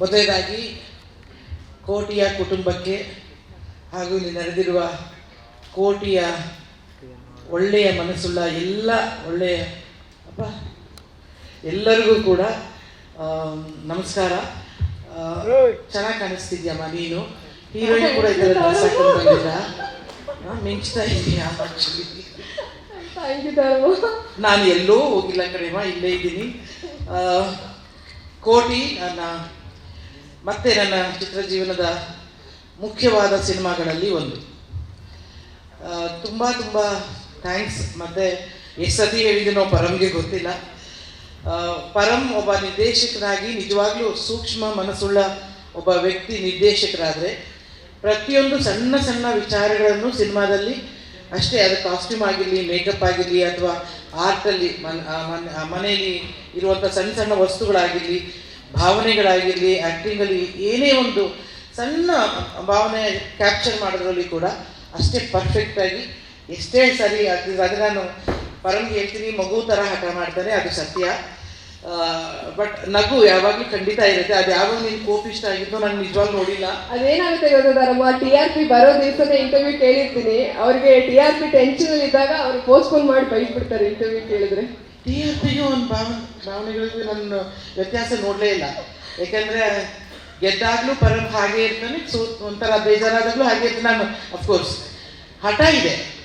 ಮೊದಲನೇದಾಗಿ ಕೋಟಿಯ ಕುಟುಂಬಕ್ಕೆ ಹಾಗೂ ಇಲ್ಲಿ ನಡೆದಿರುವ ಕೋಟಿಯ ಒಳ್ಳೆಯ ಮನಸ್ಸುಳ್ಳ ಎಲ್ಲ ಒಳ್ಳೆಯ, ಅಪ್ಪ, ಎಲ್ಲರಿಗೂ ಕೂಡ ನಮಸ್ಕಾರ. ಚೆನ್ನಾಗಿ ಕಾಣಿಸ್ತಿದ್ಯಮ್ಮ ನೀನು? ಹೀರೋಯಿನ್ ಕೂಡ ಇದರ ಮಿಂಚ್ತಾ ಇದ್ದೀನಿ ಆಕ್ಚುಲಿ ಥ್ಯಾಂಕ್ ಯು ಧರ್ಮ ನಾನು ಎಲ್ಲೂ ಹೋಗಿಲ್ಲ ಕಡೆಯಮ್ಮ ಇಲ್ಲೇ ಇದ್ದೀನಿ. ಕೋಟಿ ನನ್ನ ಮತ್ತೆ ನನ್ನ ಚಿತ್ರ ಜೀವನದ ಮುಖ್ಯವಾದ ಸಿನಿಮಾಗಳಲ್ಲಿ ಒಂದು. ತುಂಬ ತುಂಬ ಥ್ಯಾಂಕ್ಸ್. ಮತ್ತು ಎಷ್ಟು ಸತಿ ಹೇಳಿದ್ದೀನೋ ಪರಮ್ಗೆ ಗೊತ್ತಿಲ್ಲ. ಪರಂ ಒಬ್ಬ ನಿರ್ದೇಶಕರಾಗಿ ನಿಜವಾಗ್ಲೂ ಸೂಕ್ಷ್ಮ ಮನಸ್ಸುಳ್ಳ ಒಬ್ಬ ವ್ಯಕ್ತಿ ನಿರ್ದೇಶಕರಾದರೆ ಪ್ರತಿಯೊಂದು ಸಣ್ಣ ಸಣ್ಣ ವಿಚಾರಗಳನ್ನು ಸಿನಿಮಾದಲ್ಲಿ ಅಷ್ಟೇ, ಅದು ಕಾಸ್ಟ್ಯೂಮ್ ಆಗಿರಲಿ ಮೇಕಪ್ ಆಗಿರಲಿ ಅಥವಾ ಆರ್ಟಲ್ಲಿ ಮನ್ ಮನೆಯಲ್ಲಿ ಇರುವಂಥ ಸಣ್ಣ ಸಣ್ಣ ವಸ್ತುಗಳಾಗಿರಲಿ ಭಾವನೆಗಳಾಗಿರಲಿ ಆ್ಯಕ್ಟಿಂಗಲ್ಲಿ ಏನೇ ಒಂದು ಸಣ್ಣ ಭಾವನೆ ಕ್ಯಾಪ್ಚರ್ ಮಾಡೋದ್ರಲ್ಲಿ ಕೂಡ ಅಷ್ಟೇ ಪರ್ಫೆಕ್ಟಾಗಿ ಎಷ್ಟೇ ಸರಿ ಅದು ಅದು ನಾನು ಪರಂಗಿ ಹೇಳ್ತೀನಿ, ಮಗು ಥರ ಹಠ ಮಾಡ್ತಾನೆ ಅದು ಸತ್ಯ. ಬಟ್ ನಗು ಯಾವಾಗಲೂ ಖಂಡಿತ ಇರುತ್ತೆ. ಅದು ಯಾವಾಗ ನೀನು ಕೋಪಿಷ್ಟ ಆಗಿದ್ದು ನಾನು ನಿಜವಾಗ್ಲೂ ನೋಡಿಲ್ಲ. ಅದೇನಾಗುತ್ತೆ ಗೊತ್ತಾ ಧರ್ಮ ಟಿ ಆರ್ ಪಿ ಬರೋ ದಿವಸನೇ ಇಂಟರ್ವ್ಯೂ ಕೇಳಿರ್ತೀನಿ. ಅವ್ರಿಗೆ ಟಿ ಆರ್ ಪಿ ಟೆನ್ಷನ್ ಇದ್ದಾಗ ಅವ್ರು ಪೋಸ್ಟ್ಪೋನ್ ಮಾಡಿ ಬೈಸ್ಬಿಡ್ತಾರೆ ಇಂಟರ್ವ್ಯೂ ಕೇಳಿದ್ರೆ. ಟಿ ಆರ್ ಒಂದು ಭಾವನೆ ಭಾವನೆಗಳಿಗೂ ನನ್ನ ವ್ಯತ್ಯಾಸ ನೋಡಲೇ ಇಲ್ಲ. ಯಾಕಂದರೆ ಗೆದ್ದಾಗ್ಲೂ ಪರ ಹಾಗೆ ಇರ್ತಾನೆ, ಸೋ ಒಂಥರ ಬೇಜಾರಾದಾಗಲೂ ಹಾಗೆ ಇರ್ತಾನೆ. ನಾನು ಅಫ್ಕೋರ್ಸ್ ಹಠ ಇದೆ.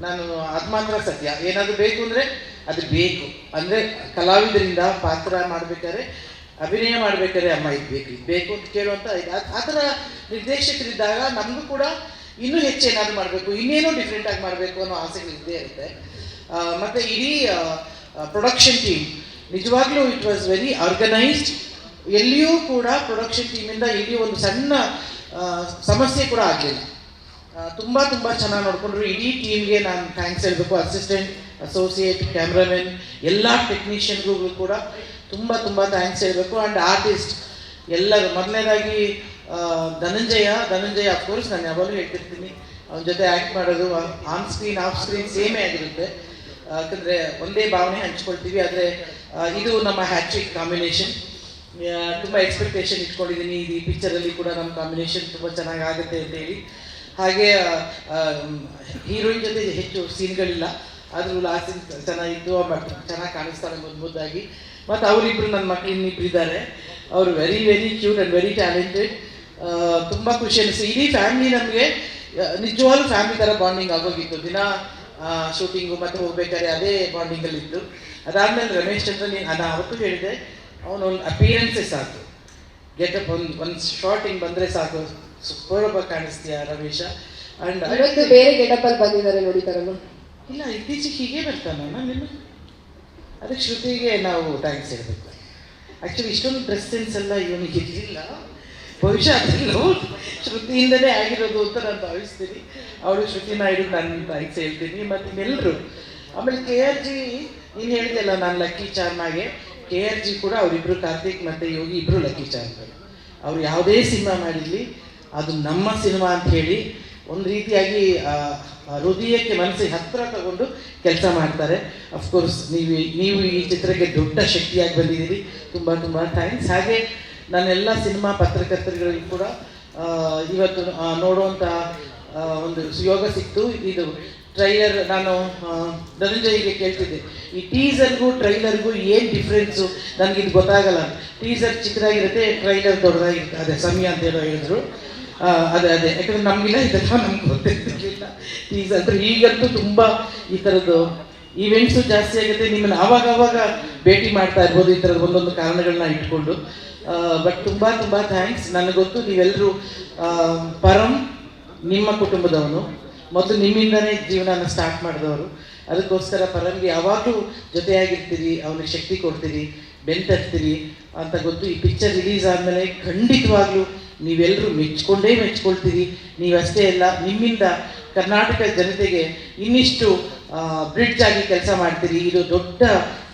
ನಾನು ಅದು ಮಾತ್ರ ಸತ್ಯ. ಏನಾದರೂ ಬೇಕು ಅಂದರೆ ಅದು ಬೇಕು. ಅಂದರೆ ಕಲಾವಿದರಿಂದ ಪಾತ್ರ ಮಾಡ್ಬೇಕಾದ್ರೆ, ಅಭಿನಯ ಮಾಡ್ಬೇಕಾದ್ರೆ ಅಮ್ಮ ಇದು ಬೇಕು ಇದು ಬೇಕು ಅಂತ ಕೇಳುವಂಥ ಇದು. ಆ- ಥರ ನಿರ್ದೇಶಕರಿದ್ದಾಗ ನಮಗೂ ಕೂಡ ಇನ್ನೂ ಹೆಚ್ಚು ಏನಾದರೂ ಮಾಡಬೇಕು. ಇನ್ನೇನೋ ಡಿಫ್ರೆಂಟಾಗಿ ಮಾಡಬೇಕು ಅನ್ನೋ ಆಸೆಗಳು ಇದ್ದೇ ಇರುತ್ತೆ ಮತ್ತೆ ಇಡೀ ಪ್ರೊಡಕ್ಷನ್ ಟೀಮ್ ನಿಜವಾಗ್ಲೂ ಇಟ್ ವಾಸ್ ವೆರಿ ಆರ್ಗನೈಸ್ಡ್ ಎಲ್ಲಿಯೂ ಕೂಡ ಪ್ರೊಡಕ್ಷನ್ ಟೀಮಿಂದ ಇಲ್ಲಿ ಒಂದು ಸಣ್ಣ ಸಮಸ್ಯೆ ಕೂಡ ಆಗಲಿಲ್ಲ. ತುಂಬ ತುಂಬ ಚೆನ್ನಾಗಿ ನೋಡಿಕೊಂಡ್ರು. ಇಡೀ ಟೀಮ್ಗೆ ನಾನು ಥ್ಯಾಂಕ್ಸ್ ಹೇಳಬೇಕು. ಅಸಿಸ್ಟೆಂಟ್ ಅಸೋಸಿಯೇಟ್ ಕ್ಯಾಮ್ರಾಮನ್ ಎಲ್ಲ ಟೆಕ್ನಿಷಿಯನ್ಗೂ ಕೂಡ ತುಂಬ ತುಂಬ ಥ್ಯಾಂಕ್ಸ್ ಹೇಳಬೇಕು. ಆ್ಯಂಡ್ ಆರ್ಟಿಸ್ಟ್ ಎಲ್ಲ ಮೊದಲನೇದಾಗಿ ಧನಂಜಯ. ಧನಂಜಯ ಅಫ್ಕೋರ್ಸ್ ನಾನು ಯಾವಾಗಲೂ ಹೇಳ್ತಿರ್ತೀನಿ. ಅವನ ಜೊತೆ ಆ್ಯಕ್ಟ್ ಮಾಡೋದು ಆನ್ ಸ್ಕ್ರೀನ್ ಆಫ್ ಸ್ಕ್ರೀನ್ ಸೇಮೇ ಆಗಿರುತ್ತೆ. ಯಾಕಂದರೆ ಒಂದೇ ಭಾವನೆ ಹಂಚ್ಕೊಳ್ತೀವಿ, ಆದರೆ ಇದು ನಮ್ಮ ಹ್ಯಾಟ್ರಿಕ್ ಕಾಂಬಿನೇಷನ್ ತುಂಬ ಎಕ್ಸ್ಪೆಕ್ಟೇಷನ್ ಇಟ್ಕೊಂಡಿದ್ದೀನಿ ಈ ಪಿಕ್ಚರಲ್ಲಿ ಕೂಡ ನಮ್ಮ ಕಾಂಬಿನೇಷನ್ ತುಂಬ ಚೆನ್ನಾಗಿ ಆಗುತ್ತೆ ಅಂತ ಹೇಳಿ ಹಾಗೆ ಹೀರೋಯಿನ್ ಜೊತೆ ಹೆಚ್ಚು ಸೀನ್ಗಳಿಲ್ಲ. ಆದರೂ ಲಾಸ್ಟ್ ಸೀನ್ ಚೆನ್ನಾಗಿತ್ತು ಚೆನ್ನಾಗಿ ಕಾಣಿಸ್ತಾರೆ ಮುದ್ದು ಮುದ್ದಾಗಿ. ಮತ್ತು ಅವರಿಬ್ಬರು ನನ್ನ ಮಕ್ಕಳು ಇನ್ನಿಬ್ರು ಇದ್ದಾರೆ ಅವರು very very cute and very talented ತುಂಬ ಖುಷಿ ಅನಿಸ್ತು. ಇಡೀ ಫ್ಯಾಮಿಲಿ ನಮಗೆ ನಿಜವಾಗ್ಲೂ ಫ್ಯಾಮಿಲಿ ಥರ ಬಾಂಡಿಂಗ್ ಆಗೋಗಿತ್ತು. ದಿನ ಶೂಟಿಂಗು ಮತ್ತೆ ಹೋಗ್ಬೇಕಾದ್ರೆ ಅದೇ ಬಾಂಡಿಂಗಲ್ಲಿತ್ತು ಅದಾದಮೇಲೆ ರಮೇಶ್ ಚಂದ್ರ ನೀನು ಅವತ್ತು ಹೇಳಿದೆ ಅವನೊಂದು ಒಂದು ಅಪಿಯರೆನ್ಸೇ ಸಾಕು. ಗೆಟಪ್ ಒಂದು ಒಂದು ಶಾರ್ಟ್ ಹಿಂಗೆ ಬಂದರೆ ಸಾಕು. ಸೂಪರ್ಬ್ ಕಾಣಿಸ್ತೀಯ ರಮೇಶ. ಅಂಡ್ ಇವತ್ತು ಬೇರೆ ಗೆಟಪ್ ಅಲ್ಲಿ ಬಂದಿದ್ದಾರೆ ನೋಡಿ ಧರ್ಮ ಇಲ್ಲ ಇತ್ತೀಚೆಗೆ ಹೀಗೆ ಬರ್ತಾನ ನಿಮ್ಮ ಅದಕ್ಕೆ ಶ್ರುತಿಗೆ ನಾವು ಥ್ಯಾಂಕ್ಸ್ ಹೇಳಬೇಕು. ಆ್ಯಕ್ಚುಲಿ ಇಷ್ಟೊಂದು ಡ್ರೆಸ್ ಸೆನ್ಸ್ ಎಲ್ಲ ಇವನಿಗೆ ಇರಲಿಲ್ಲ. ಬಹುಶಃ ಅದೆಲ್ಲವೂ ಶ್ರುತಿಯಿಂದಲೇ ಆಗಿರೋದು ಅಂತ ನಾನು ಭಾವಿಸ್ತೀನಿ. ಅವಳು ಶ್ರುತಿ ನಾಯ್ಡು ನನ್ನ ತಾಯಿ ಹೇಳ್ತೀನಿ ಮತ್ತು ಎಲ್ಲರೂ ಆಮೇಲೆ ಕೆ ಆರ್ ಜಿ, ನೀನು ಹೇಳಿದೆಲ್ಲ ನಾನು ಲಕ್ಕಿ ಚಾರ್ಮಾಗೆ ಕೆ ಆರ್ ಜಿ ಕೂಡ ಅವರಿಬ್ಬರು ಕಾರ್ತಿಕ್ ಮತ್ತು ಯೋಗಿ ಇಬ್ಬರು ಲಕ್ಕಿ ಚಾರ್ಮರು ಅವರು. ಯಾವುದೇ ಸಿನಿಮಾ ಮಾಡಿರಲಿ, ಅದು ನಮ್ಮ ಸಿನಿಮಾ ಅಂತ ಹೇಳಿ ಒಂದು ರೀತಿಯಾಗಿ ಹೃದಯಕ್ಕೆ ಮನಸ್ಸಿಗೆ ಹತ್ತಿರ ತಗೊಂಡು ಕೆಲಸ ಮಾಡ್ತಾರೆ. ಅಫ್ಕೋರ್ಸ್ ನೀವು ನೀವು ಈ ಚಿತ್ರಕ್ಕೆ ದೊಡ್ಡ ಶಕ್ತಿಯಾಗಿ ಬಂದಿದ್ದೀರಿ. ತುಂಬ ತುಂಬ ಥ್ಯಾಂಕ್ಸ್ ಹಾಗೆ ನನ್ನೆಲ್ಲ ಸಿನಿಮಾ ಪತ್ರಕರ್ತರಿಗಳಿಗೂ ಕೂಡ ಇವತ್ತು ನೋಡುವಂತಹ ಒಂದು ಸುಯೋಗ ಸಿಕ್ತು. ಇದು ಟ್ರೈಲರ್ ನಾನು ಧನುಂಜಯಿಗೆ ಕೇಳ್ತಿದ್ದೆ. ಈ ಟೀಸರ್ಗೂ, ಟ್ರೈಲರ್ಗೂ ಏನು ಡಿಫ್ರೆನ್ಸು ಇದು ಗೊತ್ತಾಗಲ್ಲ. ಟೀಸರ್ ಚಿಕ್ಕದಾಗಿರುತ್ತೆ, ಟ್ರೈಲರ್ ದೊಡ್ಡದಾಗಿರುತ್ತೆ. ಅದೇ, ಸಮಯ ಅಂತ ಹೇಳೋ ಹೇಳಿದ್ರು. ಅದೇ ಅದೇ. ಯಾಕಂದ್ರೆ ನಮಗಿಲ್ಲ, ಇದೆಲ್ಲ ನಮ್ಗೆ ಗೊತ್ತಿರಲಿಲ್ಲ ಟೀಸರ್ ಅಂದರೆ ಈಗಂತೂ ತುಂಬ ಈ ಥರದ್ದು ಈವೆಂಟ್ಸು ಜಾಸ್ತಿ ಆಗುತ್ತೆ, ನಿಮ್ಮನ್ನು ಆವಾಗ ಆವಾಗ ಭೇಟಿ ಮಾಡ್ತಾ ಇರ್ಬೋದು ಈ ಥರದ ಒಂದೊಂದು ಕಾರಣಗಳನ್ನ ಇಟ್ಕೊಂಡು. ಬಟ್ ತುಂಬ ತುಂಬ ಥ್ಯಾಂಕ್ಸ್ ನನಗೆ ಗೊತ್ತು ನೀವೆಲ್ಲರೂ ಪರಂ ನಿಮ್ಮ ಕುಟುಂಬದವನು. ಮೊದಲು ನಿಮ್ಮಿಂದನೇ ಜೀವನನ ಸ್ಟಾರ್ಟ್ ಮಾಡಿದವರು. ಅದಕ್ಕೋಸ್ಕರ ಪರಂಗೆ ಯಾವಾಗಲೂ ಜೊತೆಯಾಗಿರ್ತೀರಿ, ಅವನಿಗೆ ಶಕ್ತಿ ಕೊಡ್ತೀರಿ ಬೆಂತರ್ತೀರಿ ಅಂತ ಗೊತ್ತು. ಈ ಪಿಕ್ಚರ್ ರಿಲೀಸ್ ಆದಮೇಲೆ ಖಂಡಿತವಾಗ್ಲೂ ನೀವೆಲ್ಲರೂ ಮೆಚ್ಕೊಂಡೇ ಮೆಚ್ಕೊಳ್ತೀರಿ. ನೀವಷ್ಟೇ ಅಲ್ಲ, ನಿಮ್ಮಿಂದ ಕರ್ನಾಟಕ ಜನತೆಗೆ ಇನ್ನಿಷ್ಟು ಬ್ರಿಡ್ಜ್ ಆಗಿ ಕೆಲಸ ಮಾಡ್ತೀರಿ. ಇದು ದೊಡ್ಡ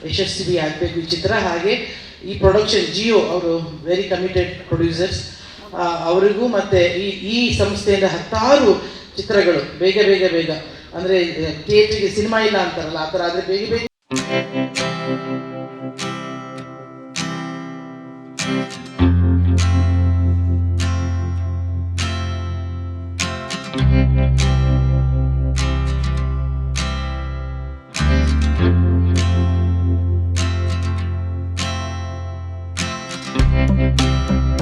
ಯಶಸ್ವಿ ಆಗಬೇಕು ಈ ಚಿತ್ರ ಹಾಗೆ ಈ ಪ್ರೊಡಕ್ಷನ್ ಜಿಯೋ ಅವರು ವೆರಿ ಕಮಿಟೆಡ್ ಪ್ರೊಡ್ಯೂಸರ್ಸ್ ಅವರಿಗೂ ಮತ್ತು ಈ ಈ ಸಂಸ್ಥೆಯಿಂದ ಹತ್ತಾರು ಚಿತ್ರಗಳು ಬೇಗ ಬೇಗ ಬೇಗ. ಅಂದರೆ ಥಿಯೇಟ್ರಿಗೆ ಸಿನಿಮಾ ಇಲ್ಲ ಅಂತಾರಲ್ಲ, ಆ ಥರ ಆದರೆ ಬೇಗ ಬೇಗ thank you Música